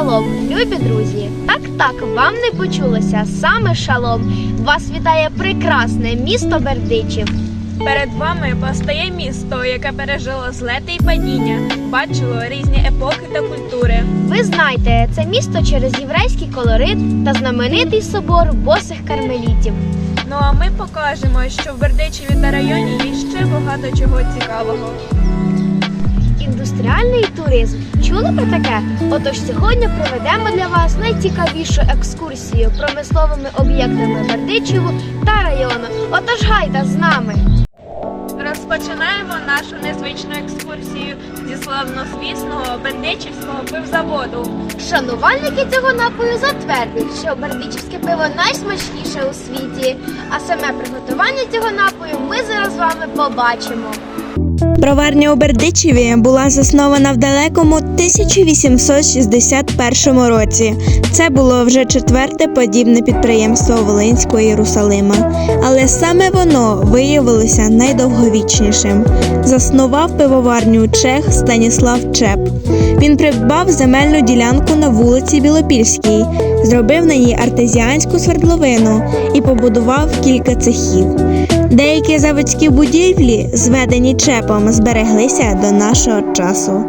Шалом, любі друзі! Так, так, вам не почулося саме шалом. Вас вітає прекрасне місто Бердичів. Перед вами постає місто, яке пережило злети і падіння, бачило різні епохи та культури. Ви знаєте, це місто через єврейський колорит та знаменитий собор босих кармелітів. Ну а ми покажемо, що в Бердичеві та районі є ще багато чого цікавого. Індустріальний туризм. Чули про таке? Отож сьогодні проведемо для вас найцікавішу екскурсію промисловими об'єктами Бердичеву та району. Отож гайда з нами! Розпочинаємо нашу незвичну екскурсію зі славнозвісного Бердичівського пивзаводу. Шанувальники цього напою затвердять, що бердичівське пиво найсмачніше у світі. А саме приготування цього напою ми зараз з вами побачимо. Броварня у Бердичеві була заснована в далекому 1861 році. Це було вже четверте подібне підприємство Волинського Єрусалима, але саме воно виявилося найдовговічнішим. Заснував пивоварню чех Станіслав Чеп. Він придбав земельну ділянку на вулиці Білопільській, зробив на ній артезіанську свердловину і побудував кілька цехів. Деякі заводські будівлі, зведені чепом, збереглися до нашого часу.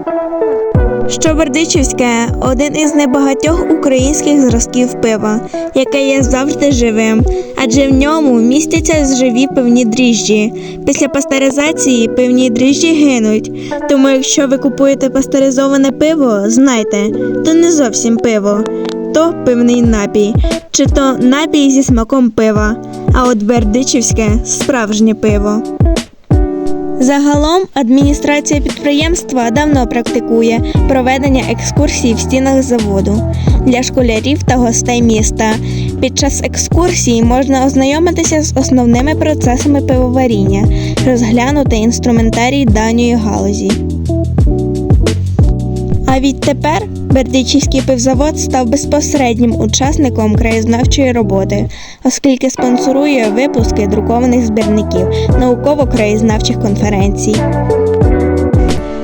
Що Бердичівське один із небагатьох українських зразків пива, яке є завжди живим, адже в ньому містяться живі пивні дріжджі. Після пастеризації пивні дріжджі гинуть. Тому, якщо ви купуєте пастеризоване пиво, знайте, то не зовсім пиво, то пивний напій, чи то напій зі смаком пива. А от бердичівське справжнє пиво. Загалом адміністрація підприємства давно практикує проведення екскурсій в стінах заводу для школярів та гостей міста. Під час екскурсії можна ознайомитися з основними процесами пивоваріння, розглянути інструментарій даної галузі. А відтепер Бердичівський пивзавод став безпосереднім учасником краєзнавчої роботи, оскільки спонсорує випуски друкованих збірників науково-краєзнавчих конференцій.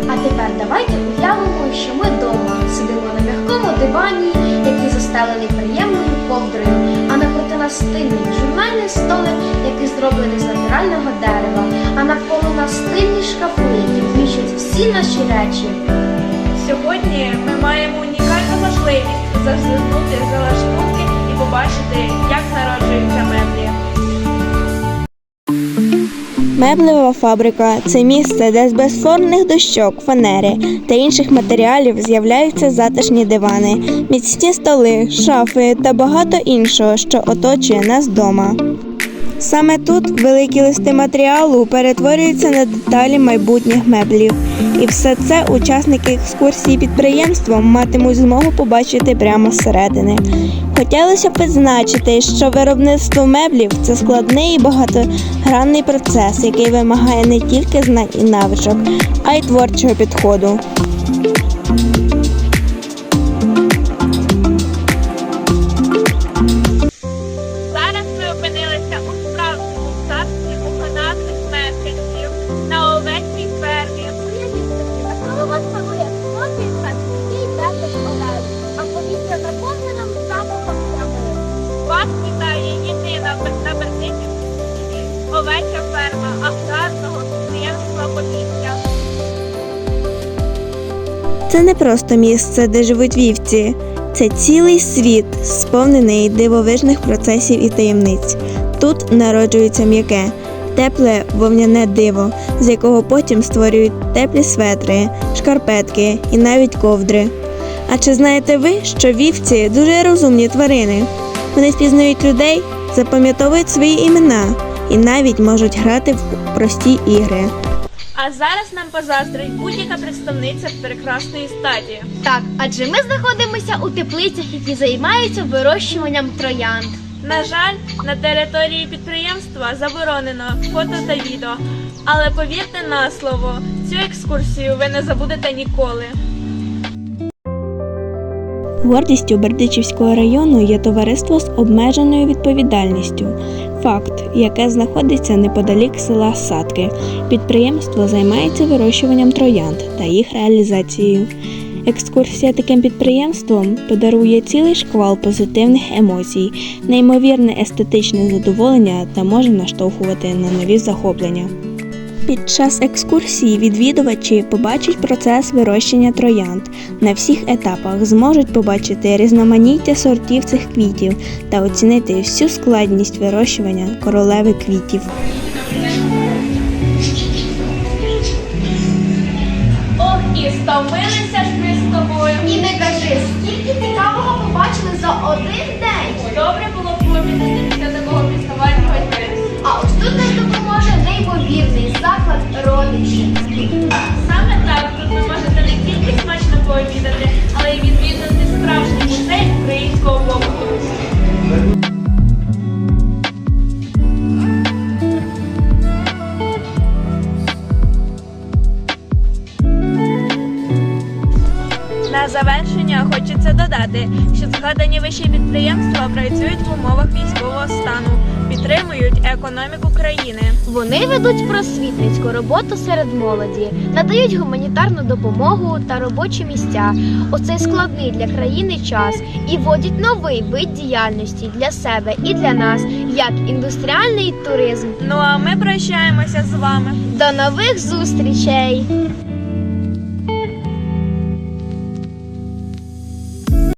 А тепер давайте уявимо, що ми вдома сидимо на м'якому дивані, який застелений приємною ковдрою, а напроти нас стильний журнальний столик, який зроблений з натурального дерева, а навколо нас стильні шкафи, які вміщують всі наші речі. Сьогодні ми маємо унікальну можливість зазирнути за лаштунки і побачити, як народжуються меблі. Меблева фабрика це місце, де з безформних дощок, фанери та інших матеріалів з'являються затишні дивани, міцні столи, шафи та багато іншого, що оточує нас вдома. Саме тут великі листи матеріалу перетворюються на деталі майбутніх меблів, і все це учасники екскурсії підприємством матимуть змогу побачити прямо зсередини. Хотілося б відзначити, що виробництво меблів це складний і багатогранний процес, який вимагає не тільки знань і навичок, а й творчого підходу. Це не просто місце, де живуть вівці. Це цілий світ, сповнений дивовижних процесів і таємниць. Тут народжується м'яке, тепле вовняне диво, з якого потім створюють теплі светри, шкарпетки і навіть ковдри. А чи знаєте ви, що вівці дуже розумні тварини? Вони спізнають людей, запам'ятовують свої імена і навіть можуть грати в прості ігри. А зараз нам позаздрить будь-яка представниця прекрасної статі. Так, адже ми знаходимося у теплицях, які займаються вирощуванням троянд. На жаль, на території підприємства заборонено фото та відео. Але повірте на слово, цю екскурсію ви не забудете ніколи. Гордістю Бердичівського району є товариство з обмеженою відповідальністю. Факт, яке знаходиться неподалік села Садки. Підприємство займається вирощуванням троянд та їх реалізацією. Екскурсія таким підприємством подарує цілий шквал позитивних емоцій, неймовірне естетичне задоволення та може наштовхувати на нові захоплення. Під час екскурсії відвідувачі побачать процес вирощення троянд. На всіх етапах зможуть побачити різноманіття сортів цих квітів та оцінити всю складність вирощування королеви квітів. Ох, і стомилися ж ми з тобою. І не На завершення хочеться додати, що згадані вищі підприємства працюють в умовах військового стану, підтримують економіку країни. Вони ведуть просвітницьку роботу серед молоді, надають гуманітарну допомогу та робочі місця у цей складний для країни час і вводять новий вид діяльності для себе і для нас, як індустріальний туризм. Ну а ми прощаємося з вами. До нових зустрічей!